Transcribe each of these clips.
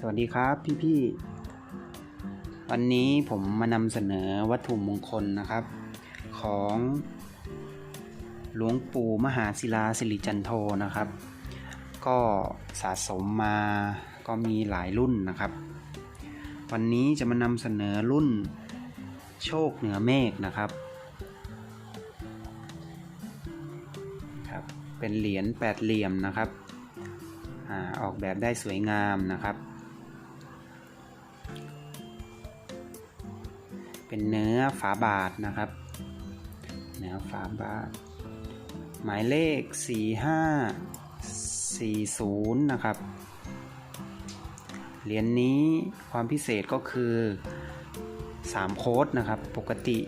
สวัสดีครับพี่ๆ วันนี้ผมมานำเสนอวัตถุมงคลนะครับ ของหลวงปู่มหาศิลาสิริจันโทนะครับ ก็สะสมมาก็มีหลายรุ่นนะครับ วันนี้จะมานำเสนอรุ่นโชคเหนือเมฆนะครับครับ เป็นเหรียญแปดเหลี่ยมนะครับอออกแบบได้สวยงามนะครับ เป็นเนื้อฝาบาทนะครับ เนื้อฝาบาท หมายเลข 4540 นะครับ เหรียญนนี้ความพิเศษก็คือ 3 โค้ดนะครับ ปกติ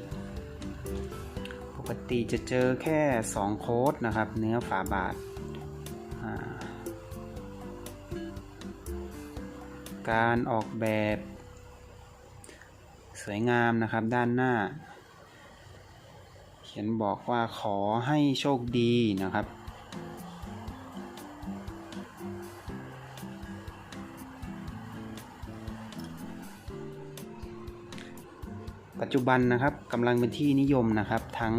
ปกติจะเจอแค่ 2 โค้ดนะครับ เนื้อฝาบาทการออกแบบ วยงามนะครับ ด้านหน้า เขียนบอกว่าขอให้โชคดีนะครับ ปัจจุบันนะครับกำลังเป็นที่นิยมนะครับ ทั้ง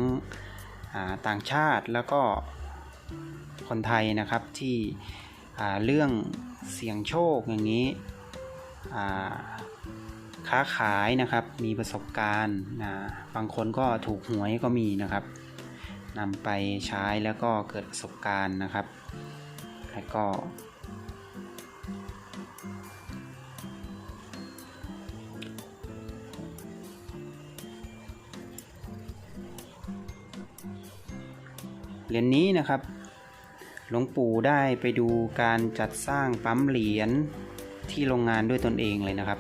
ต่างชาติแล้วก็คนไทยนะครับที่เรื่องเสี่ยงโชคอย่างนี้ ค้าขายนะครับ มีประสบการณ์นะบางคนก็ถูกหวยก็มีนะครับนำไปใช้แล้วก็เกิดประสบการณ์นะครับ แล้วก็ เหรียญนนี้นะครับหลวงปู่ได้ไปดูการจัดสร้างปั๊มเหรียญที่โรงงานด้วยตนเองเลยนะครับ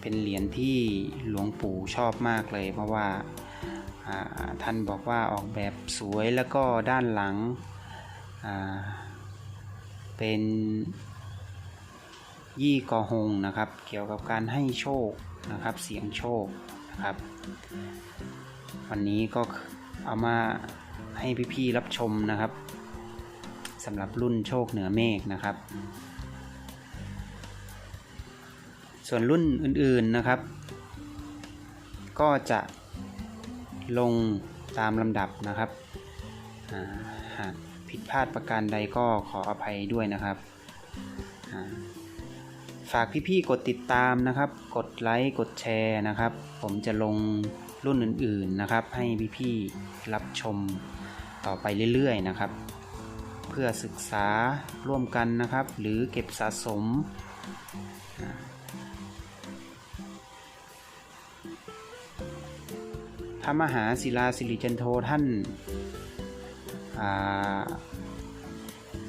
เป็นเหรียญที่หลวงปู่ชอบมากเลย เพราะว่าท่านบอกว่าออกแบบสวยแล้วก็ด้านหลังเป็นยี่กอหงนะครับ เกี่ยวกับการให้โชคนะครับ เสียงโชคนะครับ วันนี้ก็เอามาให้พี่ๆรับชมนะครับสำหรับรุ่นโชคเหนือเมฆนะครับ ส่วนรุ่นอื่นๆนะครับ ก็จะลงตามลำดับนะครับหากผิดพลาดประการใดก็ขออภัยด้วยนะครับ ฝากพี่ๆกดติดตามนะครับ กดไลค์กดแชร์นะครับ ผมจะลงรุ่นอื่นๆนะครับ ให้พี่ๆรับชมต่อไปเรื่อยๆนะครับ เพื่อศึกษาร่วมกันนะครับ หรือเก็บสะสม ระมหาศิลาสิริจันโทท่านอา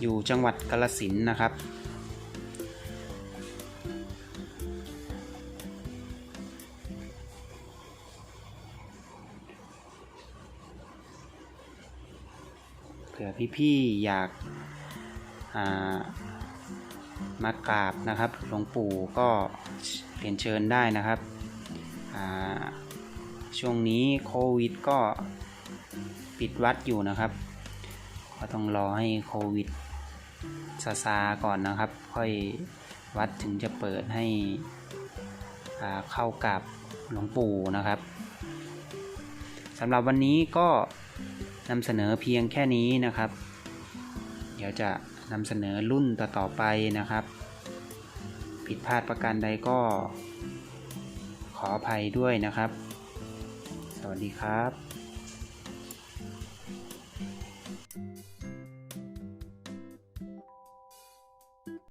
อยู่จังหวัดกาลสินนะครับ เผื่อพี่ๆอยากอามากราบนะครับหลวงปู่ก็เรียนเชิญได้นะครับอ่า ช่วงนี้โควิดก็ปิดวัดอยู่นะครับก็ต้องรอให้โควิดซาซาก่อนนะครับ ค่อยวัดถึงจะเปิดให้เข้ากับหลวงปู่นะครับสำหรับวันนี้ก็นำเสนอเพียงแค่นี้นะครับ เดี๋ยวจะนำเสนอรุ่นต่อๆไปนะครับ ผิดพลาดประการใดก็ขออภัยด้วยนะครับ สวัสดีครับ